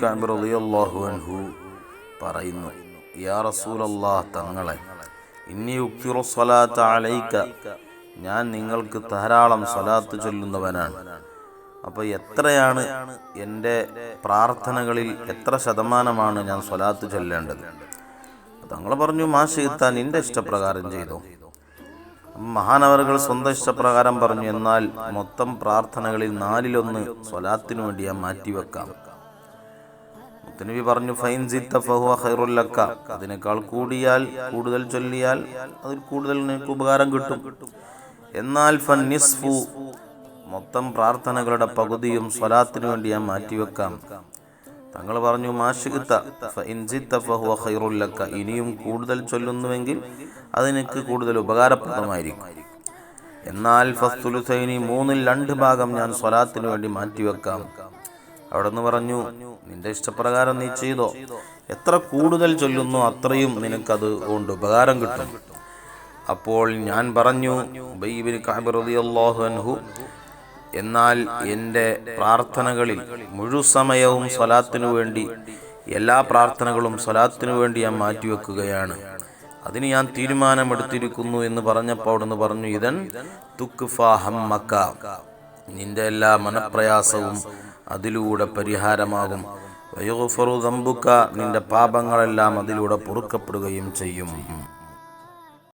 കാബിർ റളിയല്ലാഹു അൻഹു പറയുന്നു യാ റസൂലല്ലാഹ് തങ്ങളെ ഇന്നി ഉക്തിറു അലൈക്ക ഞാൻ നിങ്ങൾക്ക് ധാരാളം സ്വലാത്ത് ചൊല്ലുന്നവനാണ്. അപ്പോൾ എത്രയാണ് എന്റെ പ്രാർത്ഥനകളിൽ എത്ര ശതമാനമാണ് ഞാൻ സ്വലാത്ത് ചൊല്ലേണ്ടത്? തങ്ങൾ പറഞ്ഞു മാഷിത്താൻ നിന്റെ ഇഷ്ടപ്രകാരം ചെയ്തു. മഹാനവറുകൾ സ്വന്തം ഇഷ്ടപ്രകാരം പറഞ്ഞു എന്നാൽ മൊത്തം പ്രാർത്ഥനകളിൽ നാലിലൊന്ന് സ്വലാത്തിനു വേണ്ടി ഞാൻ മാറ്റിവെക്കാം. മുത്തനബി പറഞ്ഞു ഫൈൻ ഖൈറുല്ലക്ക അതിനേക്കാൾ കൂടിയാൽ കൂടുതൽ ചൊല്ലിയാൽ അതിൽ കൂടുതൽ നിനക്ക് ഉപകാരം കിട്ടും. എന്നാൽ ഫൻ നിസ്ഫു മൊത്തം പ്രാർത്ഥനകളുടെ പകുതിയും സ്വലാത്തിന് വേണ്ടി ഞാൻ മാറ്റിവെക്കാം. തങ്ങൾ പറഞ്ഞു ഖൈറുല്ലക്ക ഇനിയും കൂടുതൽ ചൊല്ലുന്നുവെങ്കിൽ അതിനക്ക് കൂടുതൽ ഉപകാരപ്രദമായിരിക്കും. എന്നാൽ ഫസ്തുലുസൈനി മൂന്നിൽ രണ്ട് ഭാഗം ഞാൻ സ്വലാത്തിന് വേണ്ടി മാറ്റിവെക്കാം. അവിടെ നിന്ന് പറഞ്ഞു നിന്റെ ഇഷ്ടപ്രകാരം നീ ചെയ്തോ. എത്ര കൂടുതൽ ചൊല്ലുന്നു അത്രയും നിനക്കത് കൊണ്ട് ഉപകാരം കിട്ടും. അപ്പോൾ ഞാൻ പറഞ്ഞു അൻഹു എന്നാൽ എന്റെ പ്രാർത്ഥനകളിൽ മുഴുസമയവും സ്വലാത്തിനു വേണ്ടി എല്ലാ പ്രാർത്ഥനകളും സ്വലാത്തിനു വേണ്ടി ഞാൻ മാറ്റിവെക്കുകയാണ്. അതിന് ഞാൻ തീരുമാനമെടുത്തിരിക്കുന്നു എന്ന് പറഞ്ഞപ്പോൾ അവിടുന്ന് പറഞ്ഞു ഇതൻ തുക്ഫാഹമ്മക്ക നിന്റെ എല്ലാ മനപ്രയാസവും അതിലൂടെ പരിഹാരമാകും. വയോഫറു ദമ്പുക്ക നിന്റെ പാപങ്ങളെല്ലാം അതിലൂടെ പൊറുക്കപ്പെടുകയും ചെയ്യും.